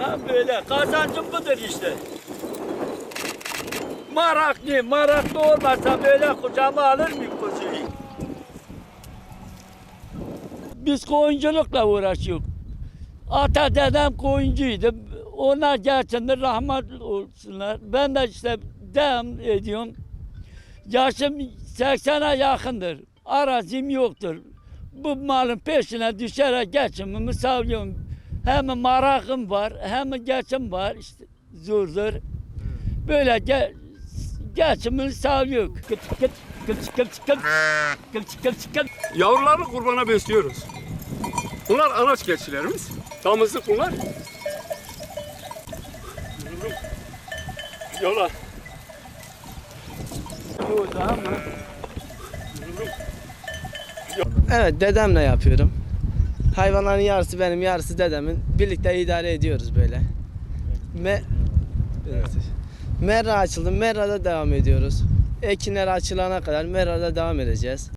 Ha böyle kazancım budur işte. Maraklı, maraklı olmasa böyle kucağıma alır mıyım kuzuyu? Biz koyunculukla uğraşıyoruz. Ata dedem koyuncuydu. Onlar gerçekten rahmet olsunlar. Ben de işte devam ediyorum. Yaşım 80'e yakındır. Arazim yoktur. Bu malın peşine düşerek geçimimi sağlıyorum. Hem marakım var, hem geçim var. İşte zordur. Böyle ge geçimini sağlıyor. Kıç kıç kıç kıç kıç kıç kıç kıç. Yavruları kurbana besliyoruz. Bunlar anaç keçilerimiz. Damızlık bunlar. Yola. Bu da ama Evet dedemle yapıyorum. Hayvanların yarısı benim yarısı dedemin. Birlikte idare ediyoruz böyle. Me Evet. Merra açıldı. Merra'da devam ediyoruz. Ekinler açılana kadar Merra'da devam edeceğiz.